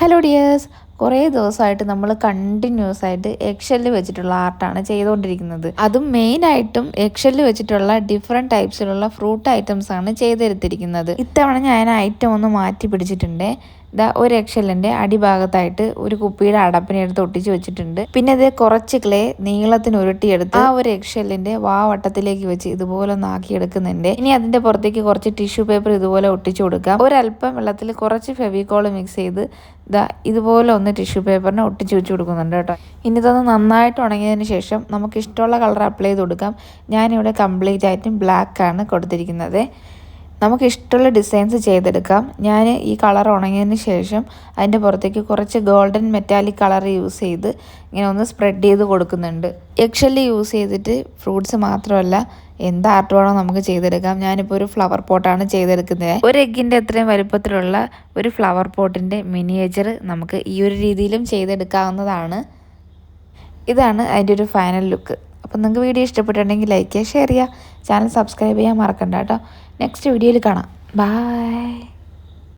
Hello dears കുറേ ദിവസമായിട്ട് നമ്മൾ കണ്ടിന്യൂസ് ആയിട്ട് എക്ഷൽ വെച്ചിട്ടുള്ള ആർട്ടാണ് ചെയ്തുകൊണ്ടിരിക്കുന്നത്. അതും മെയിൻ ആയിട്ടും എക്ഷൽ വെച്ചിട്ടുള്ള ഡിഫറെന്റ് ടൈപ്സിലുള്ള ഫ്രൂട്ട് ഐറ്റംസ് ആണ് ചെയ്തെടുത്തിരിക്കുന്നത്. ഇത്തവണ ഞാൻ ഐറ്റം ഒന്ന് മാറ്റി പിടിച്ചിട്ടുണ്ട്. ഇതാ ഒരു എക്ഷലിന്റെ അടിഭാഗത്തായിട്ട് ഒരു കുപ്പിയുടെ അടപ്പിനെ എടുത്ത് ഒട്ടിച്ച് വെച്ചിട്ടുണ്ട്. പിന്നെ ഇത് കുറച്ച് ക്ലേ നീളത്തിന് ഉരുട്ടിയെടുത്ത് ആ ഒരു എക്ഷലിന്റെ വാ വട്ടത്തിലേക്ക് വെച്ച് ഇതുപോലെ ഒന്ന് ആക്കിയെടുക്കുന്നുണ്ട്. ഇനി അതിന്റെ പുറത്തേക്ക് കുറച്ച് ടിഷ്യൂ പേപ്പർ ഇതുപോലെ ഒട്ടിച്ചു കൊടുക്കാം. ഒരല്പം വെള്ളത്തിൽ കുറച്ച് ഫെവിക്കോൾ മിക്സ് ചെയ്ത് ഇതാ ഇതുപോലെ ഒന്ന് ടിഷ്യൂ പേപ്പറിനെ ഒട്ടിച്ച് വെച്ച് കൊടുക്കുന്നുണ്ട് കേട്ടോ. ഇനി ഇതൊന്ന് നന്നായിട്ട് ഉണങ്ങിയതിന് ശേഷം നമുക്ക് ഇഷ്ടമുള്ള കളർ അപ്ലൈ ചെയ്ത് കൊടുക്കാം. ഞാനിവിടെ കംപ്ലീറ്റ് ആയിട്ടും ബ്ലാക്ക് ആണ് കൊടുത്തിരിക്കുന്നത്. നമുക്ക് ഇഷ്ടമുള്ള ഡിസൈൻസ് ചെയ്തെടുക്കാം. ഞാൻ ഈ കളർ ഉണങ്ങിയതിന് ശേഷം അതിന്റെ പുറത്തേക്ക് കുറച്ച് ഗോൾഡൻ മെറ്റാലിക് കളർ യൂസ് ചെയ്ത് ഇങ്ങനെ ഒന്ന് സ്പ്രെഡ് ചെയ്ത് കൊടുക്കുന്നുണ്ട്. എക്ഷൽ യൂസ് ചെയ്തിട്ട് ഫ്രൂട്ട്സ് മാത്രമല്ല എന്ത് ആർട്ട് വേണോ നമുക്ക് ചെയ്തെടുക്കാം. ഞാനിപ്പോൾ ഒരു ഫ്ലവർ പോട്ടാണ് ചെയ്തെടുക്കുന്നത്. ഒരു എഗ്ഗിന്റെ അത്രയും വലുപ്പത്തിലുള്ള ഒരു ഫ്ലവർ പോട്ടിന്റെ മിനിയേച്ചർ നമുക്ക് ഈ ഒരു രീതിയിലും ചെയ്തെടുക്കാവുന്നതാണ്. ഇതാണ് അതിന്റെ ഒരു ഫൈനൽ ലുക്ക് അപ്പം നിങ്ങൾക്ക് വീഡിയോ ഇഷ്ടപ്പെട്ടിട്ടുണ്ടെങ്കിൽ ലൈക്ക് ചെയ്യുക ഷെയർ ചെയ്യുക. ചാനൽ സബ്സ്ക്രൈബ് ചെയ്യാൻ മറക്കണ്ട കേട്ടോ. നെക്സ്റ്റ് വീഡിയോയിൽ കാണാം. ബായ്